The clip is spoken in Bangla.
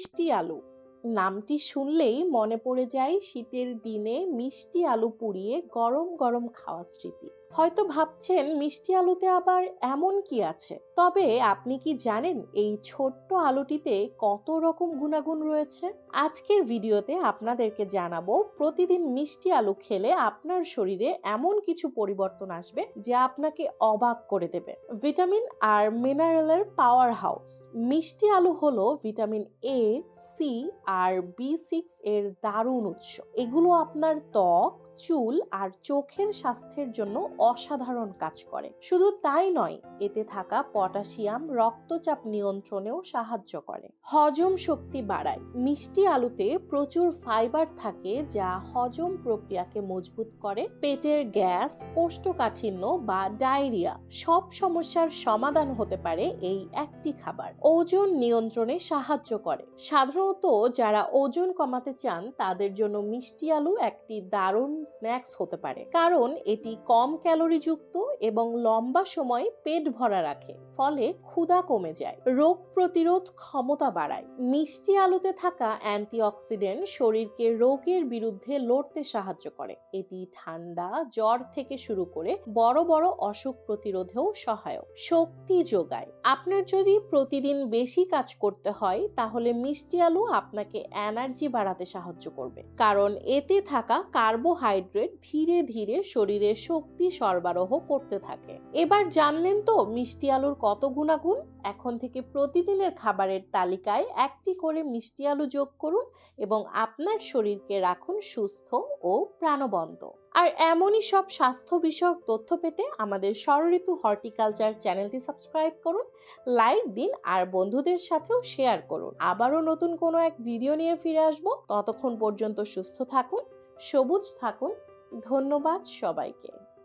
মিষ্টি আলু। নামটি শুনলেই মনে পড়ে যায় শীতের দিনে মিষ্টি আলু পুড়িয়ে গরম গরম খাওয়ার স্মৃতি। হয়তো ভাবছেন মিষ্টি আলুতে আবার এমন কি আছে। তবে আপনি কি জানেন এই ছোট্ট আলুটিতে কত রকম গুণাগুণ রয়েছে? আজকের ভিডিওতে আপনাদেরকে জানাব প্রতিদিন মিষ্টি আলু খেলে আপনার শরীরে এমন কিছু পরিবর্তন আসবে যা আপনাকে অবাক করে দেবে। ভিটামিন আর মিনারেলের পাওয়ার হাউস মিষ্টি আলু হলো ভিটামিন এ, সি আর বি সিক্স এর দারুণ উৎস। এগুলো আপনার ত্বক চুল আর চোখের স্বাস্থ্যের জন্য অসাধারণ কাজ করে। শুধু তাই নয়, এতে থাকা পটাশিয়াম রক্তচাপ নিয়ন্ত্রণেও সাহায্য করে। হজম শক্তি বাড়ায়। মিষ্টি আলুতে প্রচুর ফাইবার থাকে যা হজম প্রক্রিয়াকে মজবুত করে। পেটের গ্যাস, কোষ্ঠকাঠিন্য বা ডায়রিয়া সব সমস্যার সমাধান হতে পারে এই একটি খাবার। ওজন নিয়ন্ত্রণে সাহায্য করে। সাধারণত যারা ওজন কমাতে চান, তাদের জন্য মিষ্টি আলু একটি দারুণ স্ন্যাক্স হতে পারে। কারণ এটি কম ক্যালোরিযুক্ত এবং লম্বা সময় পেট ভরা রাখে, ফলে ক্ষুধা কমে যায়, রোগ প্রতিরোধ ক্ষমতা বাড়ায়। মিষ্টি আলুতে থাকা অ্যান্টিঅক্সিডেন্ট শরীরকে রোগের বিরুদ্ধে লড়তে সাহায্য করে। এটি ঠান্ডা, জ্বর থেকে শুরু করে বড় বড় অসুখ প্রতিরোধেও সহায়ক। শক্তি যোগায়। আপনার যদি প্রতিদিন বেশি কাজ করতে হয়, তাহলে মিষ্টি আলু আপনাকে এনার্জি বাড়াতে সাহায্য করবে। কারণ এতে থাকা কার্বোহাইড্রেট ধীরে ধীরে শরীরে শক্তি সরবরাহ করতে থাকে। এবার জানলেন তো মিষ্টি আলুর কত গুণাগুণ? এখন থেকে প্রতিদিনের খাবারের তালিকায় একটি করে মিষ্টি আলু যোগ করুন এবং আপনার শরীরকে রাখুন সুস্থ ও প্রাণবন্ত। আর এমনই সব স্বাস্থ্য বিষয়ক তথ্য পেতে আমাদের স্বরঋতু হর্টিকালচার চ্যানেলটি সাবস্ক্রাইব করুন, লাইক দিন আর বন্ধুদের সাথেও শেয়ার করুন। আবারও নতুন কোনো এক ভিডিও নিয়ে ফিরে আসব। ততক্ষণ পর্যন্ত সুস্থ থাকুন সবুজ থাকুন ধন্যবাদ সবাইকে।